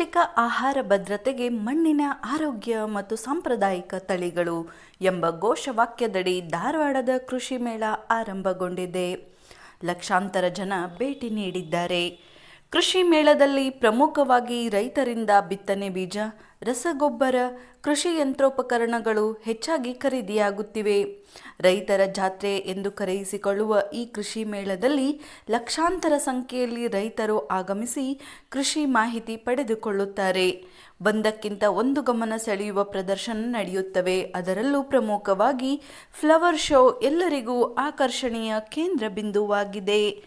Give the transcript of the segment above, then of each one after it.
ಪೌಷ್ಟಿಕ ಆಹಾರ ಭದ್ರತೆಗೆ ಮಣ್ಣಿನ ಆರೋಗ್ಯ ಮತ್ತು ಸಾಂಪ್ರದಾಯಿಕ ತಳಿಗಳು ಎಂಬ ಘೋಷವಾಕ್ಯದಡಿ ಧಾರವಾಡದ ಕೃಷಿ ಮೇಳ ಆರಂಭಗೊಂಡಿದೆ. ಲಕ್ಷಾಂತರ ಜನ ಭೇಟಿ ನೀಡಿದ್ದಾರೆ. ಕೃಷಿ ಮೇಳದಲ್ಲಿ ಪ್ರಮುಖವಾಗಿ ರೈತರಿಂದ ಬಿತ್ತನೆ ಬೀಜ ರಸಗೊಬ್ಬರ, ಕೃಷಿ ಯಂತ್ರೋಪಕರಣಗಳು ಹೆಚ್ಚಾಗಿ ಖರೀದಿಯಾಗುತ್ತಿವೆ. ರೈತರ ಜಾತ್ರೆ ಎಂದು ಕರೆಯಿಸಿಕೊಳ್ಳುವ ಈ ಕೃಷಿ ಮೇಳದಲ್ಲಿ ಲಕ್ಷಾಂತರ ಸಂಖ್ಯೆಯಲ್ಲಿ ರೈತರು ಆಗಮಿಸಿ ಕೃಷಿ ಮಾಹಿತಿ ಪಡೆದುಕೊಳ್ಳುತ್ತಾರೆ. ಬಂದಕ್ಕಿಂತ ಒಂದು ಗಮನ ಸೆಳೆಯುವ ಪ್ರದರ್ಶನ ನಡೆಯುತ್ತವೆ. ಅದರಲ್ಲೂ ಪ್ರಮುಖವಾಗಿ ಫ್ಲವರ್ ಶೋ ಎಲ್ಲರಿಗೂ ಆಕರ್ಷಣೀಯ ಕೇಂದ್ರ ಬಿಂದುವಾಗಿದೆ.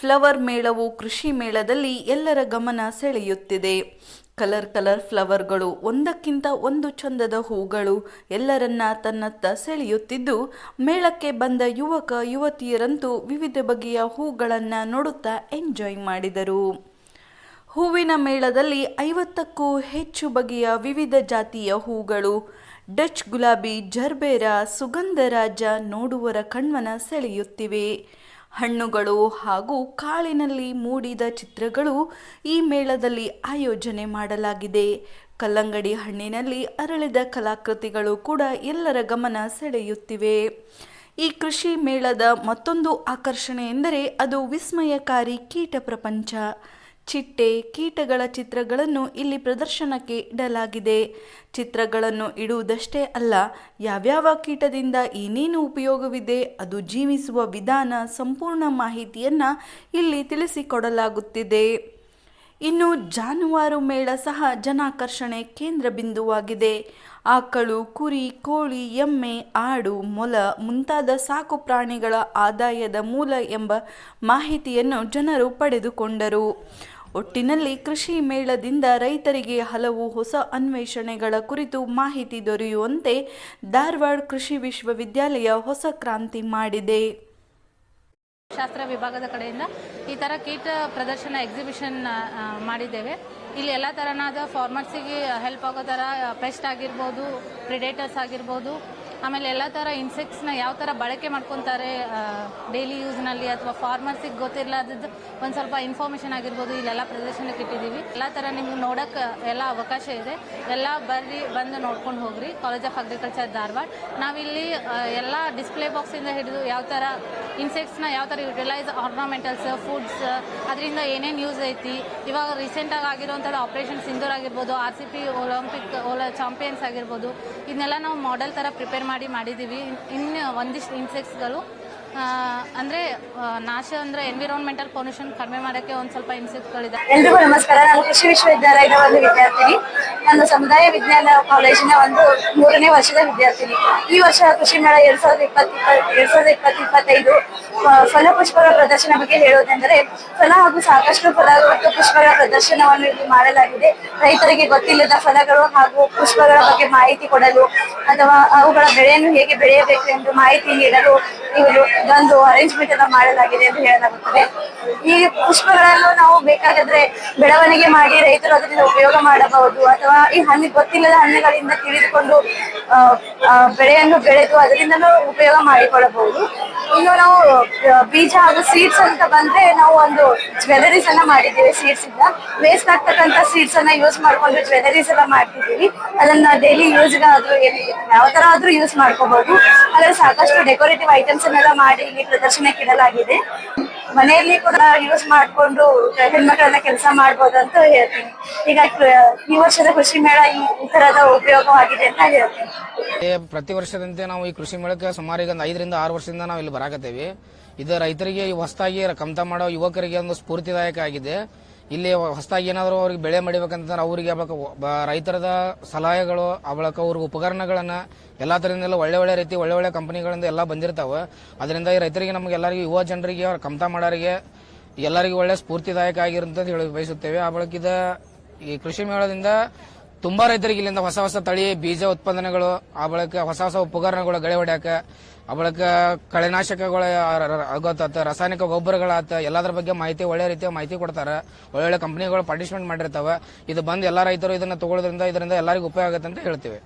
ಫ್ಲವರ್ ಮೇಳವು ಕೃಷಿ ಮೇಳದಲ್ಲಿ ಎಲ್ಲರ ಗಮನ ಸೆಳೆಯುತ್ತಿದೆ. ಕಲರ್ ಕಲರ್ ಫ್ಲವರ್ಗಳು, ಒಂದಕ್ಕಿಂತ ಒಂದು ಚಂದದ ಹೂಗಳು ಎಲ್ಲರನ್ನ ತನ್ನತ್ತ ಸೆಳೆಯುತ್ತಿದ್ದು, ಮೇಳಕ್ಕೆ ಬಂದ ಯುವಕ, ಯುವತಿಯರಂತೂ ವಿವಿಧ ಬಗೆಯ ಹೂಗಳನ್ನು ನೋಡುತ್ತಾ ಎಂಜಾಯ್ ಮಾಡಿದರು. ಹೂವಿನ ಮೇಳದಲ್ಲಿ ಐವತ್ತಕ್ಕೂ ಹೆಚ್ಚು ಬಗೆಯ ವಿವಿಧ ಜಾತಿಯ ಹೂಗಳು, ಡಚ್ ಗುಲಾಬಿ, ಜರ್ಬೇರ, ಸುಗಂಧರಾಜ ನೋಡುವರ ಕಣ್ಮನ ಸೆಳೆಯುತ್ತಿವೆ. ಹಣ್ಣುಗಳು ಹಾಗೂ ಕಾಳಿನಲ್ಲಿ ಮೂಡಿದ ಚಿತ್ರಗಳು ಈ ಮೇಳದಲ್ಲಿ ಆಯೋಜನೆ ಮಾಡಲಾಗಿದೆ. ಕಲ್ಲಂಗಡಿ ಹಣ್ಣಿನಲ್ಲಿ ಅರಳಿದ ಕಲಾಕೃತಿಗಳು ಕೂಡ ಎಲ್ಲರ ಗಮನ ಸೆಳೆಯುತ್ತಿವೆ. ಈ ಕೃಷಿ ಮೇಳದ ಮತ್ತೊಂದು ಆಕರ್ಷಣೆ ಎಂದರೆ ಅದು ವಿಸ್ಮಯಕಾರಿ ಕೀಟ ಪ್ರಪಂಚ. ಚಿಟ್ಟೆ, ಕೀಟಗಳ ಚಿತ್ರಗಳನ್ನು ಇಲ್ಲಿ ಪ್ರದರ್ಶನಕ್ಕೆ ಇಡಲಾಗಿದೆ. ಚಿತ್ರಗಳನ್ನು ಇಡುವುದಷ್ಟೇ ಅಲ್ಲ, ಯಾವ್ಯಾವ ಕೀಟದಿಂದ ಏನೇನು ಉಪಯೋಗವಿದೆ, ಅದು ಜೀವಿಸುವ ವಿಧಾನ ಸಂಪೂರ್ಣ ಮಾಹಿತಿಯನ್ನು ಇಲ್ಲಿ ತಿಳಿಸಿಕೊಡಲಾಗುತ್ತಿದೆ. ಇನ್ನು ಜಾನುವಾರು ಮೇಳ ಸಹ ಜನಾಕರ್ಷಣೆ ಕೇಂದ್ರ ಬಿಂದುವಾಗಿದೆ. ಆಕಳು, ಕುರಿ, ಕೋಳಿ, ಎಮ್ಮೆ, ಆಡು, ಮೊಲ ಮುಂತಾದ ಸಾಕು ಪ್ರಾಣಿಗಳ ಆದಾಯದ ಮೂಲ ಎಂಬ ಮಾಹಿತಿಯನ್ನು ಜನರು ಪಡೆದುಕೊಂಡರು. ಒಟ್ಟಿನಲ್ಲಿ ಕೃಷಿ ಮೇಳದಿಂದ ರೈತರಿಗೆ ಹಲವು ಹೊಸ ಅನ್ವೇಷಣೆಗಳ ಕುರಿತು ಮಾಹಿತಿ ದೊರೆಯುವಂತೆ ಧಾರವಾಡ ಕೃಷಿ ವಿಶ್ವವಿದ್ಯಾಲಯ ಹೊಸ ಕ್ರಾಂತಿ ಮಾಡಿದೆ. ಶಾಸ್ತ್ರ ವಿಭಾಗದ ಕಡೆಯಿಂದ ಈ ಥರ ಕೀಟ ಪ್ರದರ್ಶನ ಎಕ್ಸಿಬಿಷನ್ ಮಾಡಿದ್ದೇವೆ. ಇಲ್ಲಿ ಎಲ್ಲ ತರನಾದ ಫಾರ್ಮರ್ಸಿಗೆ ಹೆಲ್ಪ್ ಆಗೋ ಥರ ಪೆಸ್ಟ್ ಆಗಿರ್ಬೋದು ಪ್ರಿಡೇಟರ್ಸ್ ಆಗಿರ್ಬೋದು ಆಮೇಲೆ ಎಲ್ಲ ಥರ ಇನ್ಸೆಕ್ಟ್ಸ್ನ ಯಾವ ಥರ ಬಳಕೆ ಮಾಡ್ಕೊತಾರೆ ಡೈಲಿ ಯೂಸ್ನಲ್ಲಿ ಅಥವಾ ಫಾರ್ಮರ್ಸಿಗೆ ಗೊತ್ತಿರಲಾದದ್ದು ಒಂದು ಸ್ವಲ್ಪ ಇನ್ಫಾರ್ಮೇಷನ್ ಆಗಿರ್ಬೋದು, ಇಲ್ಲೆಲ್ಲ ಪ್ರದರ್ಶನಕ್ಕೆ ಇಟ್ಟಿದ್ದೀವಿ ಎಲ್ಲ ಥರ ನಿಮ್ಗೆ ನೋಡೋಕ್ಕೆ ಎಲ್ಲ ಅವಕಾಶ ಇದೆ. ಎಲ್ಲ ಬರ್ರಿ, ಬಂದು ನೋಡ್ಕೊಂಡು ಹೋಗ್ರಿ. College of agriculture Dharwad. ನಾವಿಲ್ಲಿ ಎಲ್ಲ ಡಿಸ್ಪ್ಲೇ ಬಾಕ್ಸಿಂದ ಹಿಡಿದು ಯಾವ ಥರ ಇನ್ಸೆಕ್ಟ್ಸ್ನ ಯಾವ ಥರ ಯುಟಿಲೈಸ್ ಆರ್ನಾಮೆಂಟಲ್ಸ್ ಫುಡ್ಸ್ ಅದರಿಂದ ಏನೇನು ಯೂಸ್ ಐತಿ, ಇವಾಗ ರೀಸೆಂಟಾಗಿ ಆಗಿರುವಂಥದ್ದು ಆಪರೇಷನ್ ಸಿಂಧೂರ್ ಆಗಿರ್ಬೋದು R C P Olympic champions ಆಗಿರ್ಬೋದು, ಇದನ್ನೆಲ್ಲ ನಾವು ಮಾಡೆಲ್ ಥರ ಪ್ರಿಪೇರ್ ಮಾಡಿ ಮಾಡಿದ್ದೀವಿ. ಇನ್ನು ಒಂದಿಷ್ಟು ಇನ್ಸೆಕ್ಟ್ಸ್ಗಳು ಅಂದರೆ ನಾಶ ಅಂದ್ರೆ ಎನ್ವಿರಾನ್ಮೆಂಟಲ್ ಪೊಲ್ಯೂಷನ್ ಕಡಿಮೆ ಮಾಡಕ್ಕೆ ಒಂದು ಸ್ವಲ್ಪ ಇನ್ಸೆಕ್ಟ್ಗಳಿದೆ ಎಲ್ರಿಗೂ ನಮಸ್ಕಾರ. ನಾನು ಕೃಷಿ ವಿಶ್ವವಿದ್ಯಾಲಯದ ಒಂದು ವಿದ್ಯಾರ್ಥಿನಿ. ನನ್ನ ಸಮುದಾಯ ವಿಜ್ಞಾನ ಕಾಲೇಜಿನ ಒಂದು ಮೂರನೇ ವರ್ಷದ ವಿದ್ಯಾರ್ಥಿನಿ. ಈ ವರ್ಷ ಕೃಷಿ ಮೇಳ ಎರಡ್ ಸಾವಿರದ ಇಪ್ಪತ್ ಎರಡ್ ಸಾವಿರದ ಇಪ್ಪತ್ತು ಇಪ್ಪತ್ತೈದು ಫಲ ಫಲಪುಷ್ಪಗಳ ಪ್ರದರ್ಶನ ಬಗ್ಗೆ ಹೇಳುವುದೆಂದರೆ ಫಲ ಹಾಗೂ ಸಾಕಷ್ಟು ಫಲ ಮತ್ತು ಪುಷ್ಪಗಳ ಪ್ರದರ್ಶನವನ್ನು ಇಲ್ಲಿ ಮಾಡಲಾಗಿದೆ. ರೈತರಿಗೆ ಗೊತ್ತಿಲ್ಲದ ಫಲಗಳು ಹಾಗೂ ಪುಷ್ಪಗಳ ಬಗ್ಗೆ ಮಾಹಿತಿ ಕೊಡಲು ಅಥವಾ ಅವುಗಳ ಬೆಳೆಯನ್ನು ಹೇಗೆ ಬೆಳೆಯಬೇಕು ಎಂದು ಮಾಹಿತಿ ನೀಡಲು ಇವರು ಇದೊಂದು ಅರೇಂಜ್ಮೆಂಟ್ ಎಲ್ಲ ಮಾಡಲಾಗಿದೆ ಎಂದು ಹೇಳಲಾಗುತ್ತದೆ. ಈ ಪುಷ್ಪಗಳನ್ನು ನಾವು ಬೇಕಾಗಿದ್ರೆ ಬೆಳವಣಿಗೆ ಮಾಡಿ ರೈತರು ಅದರಿಂದ ಉಪಯೋಗ ಮಾಡಬಹುದು. ಅಥವಾ ಈ ಹಣ್ಣು ಗೊತ್ತಿಲ್ಲದ ಹಣ್ಣುಗಳಿಂದ ತಿಳಿದುಕೊಂಡು ಬೆಳೆಯನ್ನು ಬೆಳೆದು ಅದರಿಂದಲೂ ಉಪಯೋಗ ಮಾಡಿಕೊಳ್ಳಬಹುದು. ಇನ್ನು ನಾವು ಬೀಜ ಹಾಗೂ ಸೀಡ್ಸ್ ಅಂತ ಬಂದ್ರೆ ನಾವು ಒಂದು ಜ್ವೆಲರೀಸ್ ಅನ್ನ ಮಾಡಿದ್ದೀವಿ ಸೀಡ್ಸ್ ಇಂದ. ವೇಸ್ಟ್ ಆಗ್ತಕ್ಕಂಥ ಸೀಡ್ಸ್ ಅನ್ನ ಯೂಸ್ ಮಾಡ್ಕೊಂಡು ಜ್ವೆಲರೀಸ್ ಎಲ್ಲ ಮಾಡ್ತಿದ್ದೀವಿ. ಅದನ್ನ ಡೈಲಿ ಯೂಸ್ ಆದ್ರೂ ಯಾವ ತರ ಆದ್ರೂ ಯೂಸ್ ಮಾಡ್ಕೋಬಹುದು ಅದ್ರಲ್ಲಿ ಸಾಕಷ್ಟು ಡೆಕೋರೇಟಿವ್ ಐಟಮ್ಸ್ ಅನ್ನೆಲ್ಲ ಮಾಡಿ ಇಲ್ಲಿ ಪ್ರದರ್ಶನಕ್ಕೆ ಇಡಲಾಗಿದೆ. ಮನೆಯಲ್ಲಿ ಕೂಡ ಯೂಸ್ ಮಾಡ್ಕೊಂಡು ಹೆಣ್ಮಕ್ಳೆಲ್ಲ ಕೆಲಸ ಮಾಡ್ಬೋದು ಅಂತ ಹೇಳ್ತೀನಿ. ಈಗ ಈ ವರ್ಷದ ಕೃಷಿ ಮೇಳ ಈ ತರದ ಉಪಯೋಗವಾಗಿದೆ ಅಂತ ಹೇಳ್ತೀನಿ. ಪ್ರತಿ ವರ್ಷದಂತೆ ನಾವು ಈ ಕೃಷಿ ಮೇಳಕ್ಕೆ ಸುಮಾರು ಈಗ ಒಂದು ಐದರಿಂದ ಆರು ವರ್ಷದಿಂದ ನಾವು ಇಲ್ಲಿ ಬರಾಕತ್ತೇವೆ. ಇದು ರೈತರಿಗೆ ಹೊಸದಾಗಿ ಕಮತ ಮಾಡೋ ಯುವಕರಿಗೆ ಒಂದು ಸ್ಫೂರ್ತಿದಾಯಕ ಆಗಿದೆ. ಇಲ್ಲಿ ಹೊಸದಾಗಿ ಏನಾದರೂ ಅವ್ರಿಗೆ ಬೆಳೆ ಮಾಡಿಬೇಕಂತಂದ್ರೆ ಅವರಿಗೆ ರೈತರದ ಸಲಹೆಗಳು ಬಳಕ ಅವ್ರಿಗೆ ಉಪಕರಣಗಳನ್ನು ಎಲ್ಲ ಥರದಿಂದೆಲ್ಲ ಒಳ್ಳೆ ಒಳ್ಳೆ ರೀತಿ, ಒಳ್ಳೆ ಒಳ್ಳೆ ಕಂಪನಿಗಳಿಂದ ಎಲ್ಲ ಬಂದಿರ್ತಾವೆ. ಅದರಿಂದ ಈ ರೈತರಿಗೆ ನಮಗೆ ಎಲ್ಲರಿಗೂ, ಯುವ ಜನರಿಗೆ, ಅವ್ರ ಕಮತ ಮಾಡೋರಿಗೆ ಎಲ್ಲರಿಗೂ ಒಳ್ಳೆ ಸ್ಫೂರ್ತಿದಾಯಕ ಅಂತ ಹೇಳಿ ಬಯಸುತ್ತೇವೆ. ಆ ಬಳಕಿದ ಈ ಕೃಷಿ ಮೇಳದಿಂದ ತುಂಬಾ ರೈತರಿಗೆ ಇಲ್ಲಿಂದ ಹೊಸ ಹೊಸ ತಳಿ, ಬೀಜ ಉತ್ಪಾದನೆಗಳು, ಆ ಬಳಿಕ ಹೊಸ ಹೊಸ ಉಪಕರಣಗಳು ಗಳೆ ಹೊಡ್ಯಾಕ, ಆ ಬಳಿಕ ಕಳೆನಾಶಕಗಳ ಗೊತ್ತಾತ ರಾಸಾಯನಿಕ ಗೊಬ್ಬರಗಳಾತ, ಎಲ್ಲದರ ಬಗ್ಗೆ ಮಾಹಿತಿ, ಒಳ್ಳೆ ರೀತಿಯ ಮಾಹಿತಿ ಕೊಡ್ತಾರೆ. ಒಳ್ಳೊಳ್ಳೆ ಕಂಪನಿಗಳು ಪಾರ್ಟಿಸಿಪೇಟ್ ಮಾಡಿರ್ತಾವೆ. ಇದು ಬಂದು ಎಲ್ಲ ರೈತರು ಇದನ್ನ ತಗೊಳ್ಳೋದ್ರಿಂದ ಇದರಿಂದ ಎಲ್ಲರಿಗೂ ಉಪಯೋಗ ಆಗುತ್ತೆ ಅಂತ ಹೇಳ್ತೀವಿ.